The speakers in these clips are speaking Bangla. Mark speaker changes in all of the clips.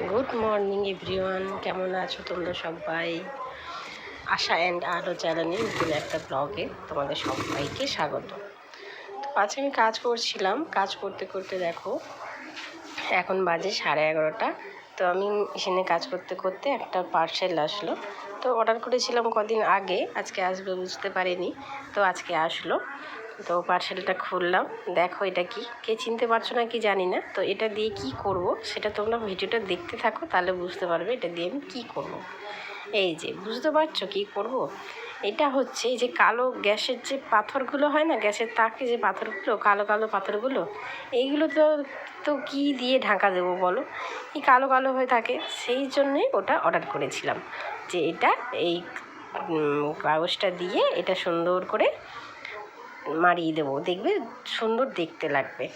Speaker 1: গুড মর্নিং এভরিওয়ান কেমন আছো তোমরা সবাই? আশা অ্যান্ড আরও চ্যানেলে নতুন একটা ব্লগে তোমাদের সবাইকে স্বাগত। তো আজ আমি কাজ করছিলাম। কাজ করতে করতে দেখো এখন বাজে সাড়ে এগারোটা। তো আমি এখানে কাজ করতে করতে একটা পার্সেল আসলো। তো অর্ডার করেছিলাম কদিন আগে, আজকে আসবে বুঝতে পারিনি। তো আজকে আসলো। তো পার্সেলটা খুললাম। দেখো এটা কি? কে চিনতে পারছ না কি জানি না। তো এটা দিয়ে কি করব? সেটা তোমরা ভিডিওটা দেখতে থাকো, তাহলে বুঝতে পারবে এটা দিয়ে আমি কী করব। এই যে, বুঝতে পারছ কি করব। এটা হচ্ছে এই যে কালো গ্যাসের যে পাথরগুলো হয় না, গ্যাসের তাকে যে পাথরগুলো, কালো কালো পাথরগুলো, এইগুলো তো তো কী দিয়ে ঢাকা দেবো বলো এই কালো কালো হয়ে থাকে, সেই জন্যই ওটা অর্ডার করেছিলাম যে এটা এই কাগজটা দিয়ে এটা সুন্দর করে মারিয়ে দেবো। দেখবে সুন্দর দেখতে লাগবে।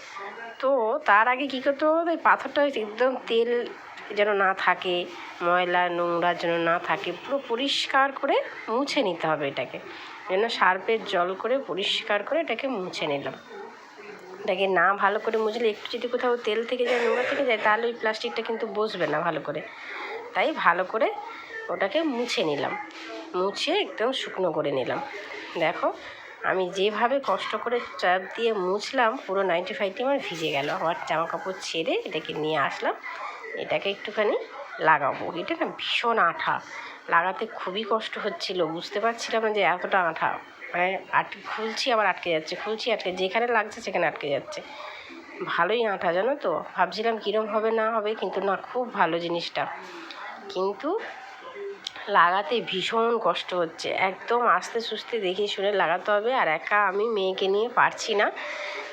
Speaker 1: তো তার আগে কী করতে হবে ওই পাথরটা একদম তেল যেন না থাকে, ময়লা, নোংরা যেন না থাকে, পুরো পরিষ্কার করে মুছে নিতে হবে এটাকে। যেন সার্পের জল করে পরিষ্কার করে এটাকে মুছে নিলাম। এটাকে না ভালো করে মুছলে একটু যদি কোথাও তেল থেকে যায়, নোংরা থেকে যায়, তাহলে ওই প্লাস্টিকটা কিন্তু বসবে না ভালো করে। তাই ভালো করে ওটাকে মুছে নিলাম। মুছে একদম শুকনো করে নিলাম। দেখো আমি যেভাবে কষ্ট করে চাপ দিয়ে মুছলাম, পুরো নাইনটি ফাইভটি আমার ভিজে গেল। আমার জামা কাপড় ছেড়ে এটাকে নিয়ে আসলাম। এটাকে একটুখানি লাগাবো। এটা না ভীষণ আঠা। লাগাতে খুবই কষ্ট হচ্ছিল। বুঝতে পারছিলাম না যে এতটা আঠা। মানে আটকে খুলছি, আবার আটকে যাচ্ছে। খুলছি, আটকে যেখানে লাগছে, সেখানে আটকে যাচ্ছে। ভালোই আঠা, জানো তো? ভাবছিলাম কীরম হবে, না হবে, কিন্তু না, খুব ভালো জিনিসটা। কিন্তু লাগাতে ভীষণ কষ্ট হচ্ছে। একদম আস্তে সুস্তে দেখে শুনে লাগাতে হবে আর একা আমি মেয়েকে নিয়ে পারছি না।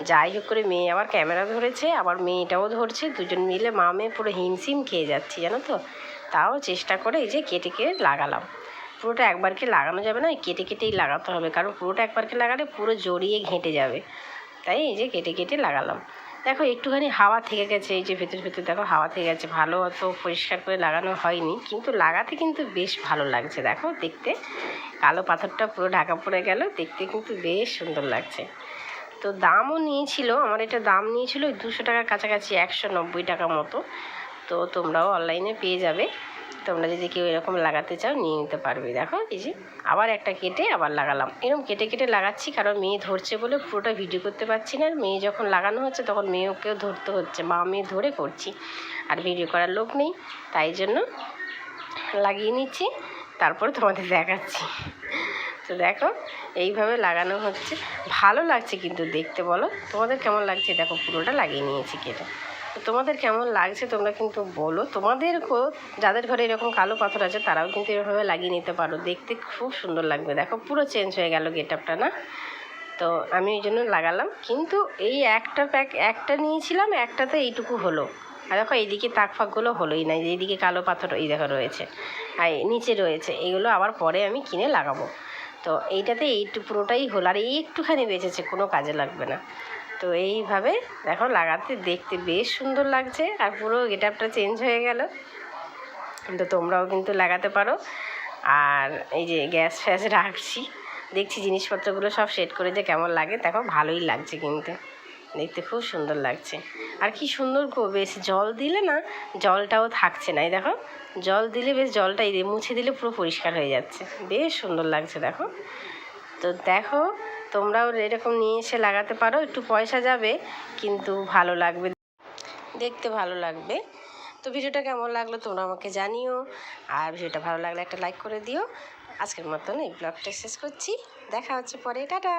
Speaker 1: যাই হোক করে মেয়ে আবার ক্যামেরা ধরেছে, আবার মেয়েটাও ধরছে, দুজন মিলে মা মেয়ে পুরো হিমশিম খেয়ে যাচ্ছি, জানো তো? তাও চেষ্টা করে এই যে কেটে কেটে লাগালাম। পুরোটা একবারকে লাগানো যাবে না কেটে কেটেই লাগাতে হবে। কারণ পুরোটা একবারকে লাগালে পুরো জড়িয়ে ঘেঁটে যাবে। তাই এই যে কেটে কেটে লাগালাম। দেখো, একটুখানি হাওয়া থেকে গেছে, এই যে ভেতর ভেতর দেখো, হাওয়া থেকে গেছে। ভালো অত পরিষ্কার করে লাগানো হয়নি, কিন্তু লাগাতে কিন্তু বেশ ভালো লাগছে। দেখো, দেখতে কালো পাথরটা পুরো ঢাকা পড়ে গেল, দেখতে কিন্তু বেশ সুন্দর লাগছে। তো দামও নিয়েছিল, আমার এটা দাম নিয়েছিল দুশো টাকার কাছাকাছি, একশো নব্বই টাকা মতো। তো তোমরাও অনলাইনে পেয়ে যাবে। তোমরা যদি কেউ এরকম লাগাতে চাও, নিয়ে নিতে পারবে। দেখো, এই যে আবার একটা কেটে আবার লাগালাম। এরকম কেটে কেটে লাগাচ্ছি, কারণ মেয়ে ধরছে বলে পুরোটা ভিডিও করতে পারছি না। আর মেয়ে যখন লাগানো হচ্ছে, তখন মেয়েকেও ধরতে হচ্ছে। মা মেয়ে ধরে করছি, আর ভিডিও করার লোক নেই। তাই জন্য লাগিয়ে নিচ্ছি, তারপরে তোমাদের দেখাচ্ছি। তো দেখো, এইভাবে লাগানো হচ্ছে। ভালো লাগছে কিন্তু দেখতে বলো। তোমাদের কেমন লাগছে? দেখো, পুরোটা লাগিয়ে নিয়েছি কেটে। তোমাদের কেমন লাগছে তোমরা কিন্তু বলো। তোমাদেরকেও যাদের ঘরে এরকম কালো পাথর আছে, তারাও কিন্তু এভাবে লাগিয়ে নিতে পারো। দেখতে খুব সুন্দর লাগবে। দেখো, পুরো চেঞ্জ হয়ে গেল গেট আপটা না? তো আমি ওই জন্য লাগালাম। কিন্তু এই একটা প্যাক একটা নিয়েছিলাম, একটাতে এইটুকু হলো। আর দেখো, এইদিকে তাক ফাঁকগুলো হলোই না। এইদিকে কালো পাথর, এই দেখো, রয়েছে। আর নিচে রয়েছে। এগুলো আবার পরে আমি কিনে লাগাবো। তো এইটাতে এইটু পুরোটাই হলো। আর এই একটুখানি বেঁচেছে, কোনো কাজে লাগবে না। তো এইভাবে দেখো লাগাতে দেখতে বেশ সুন্দর লাগছে আর পুরো গেটআপটা চেঞ্জ হয়ে গেল। তো তোমরাও কিন্তু লাগাতে পারো। আর এই যে গ্যাস ফ্যাস রাখছি। দেখছি জিনিসপত্রগুলো সব সেট করে যে কেমন লাগে। দেখো ভালোই লাগছে কিন্তু। দেখতে খুব সুন্দর লাগছে। আর কি সুন্দর বেশ জল দিলে না জলটাও থাকছে না। এই দেখো, জল দিলে বেশ জলটাই মুছে দিলে পুরো পরিষ্কার হয়ে যাচ্ছে। বেশ সুন্দর লাগছে দেখো। তো দেখো তোমরাও এরকম নিয়ে এসে লাগাতে পারো, একটু পয়সা যাবে, কিন্তু ভালো লাগবে। দেখতে ভালো লাগবে। তো ভিডিওটা কেমন লাগল তোমরা আমাকে জানিও, আর ভিডিওটা ভালো লাগলে একটা লাইক করে দিও। আজকের মতন এই ব্লগটা শেষ করছি। দেখা হচ্ছে পরে, টাটা!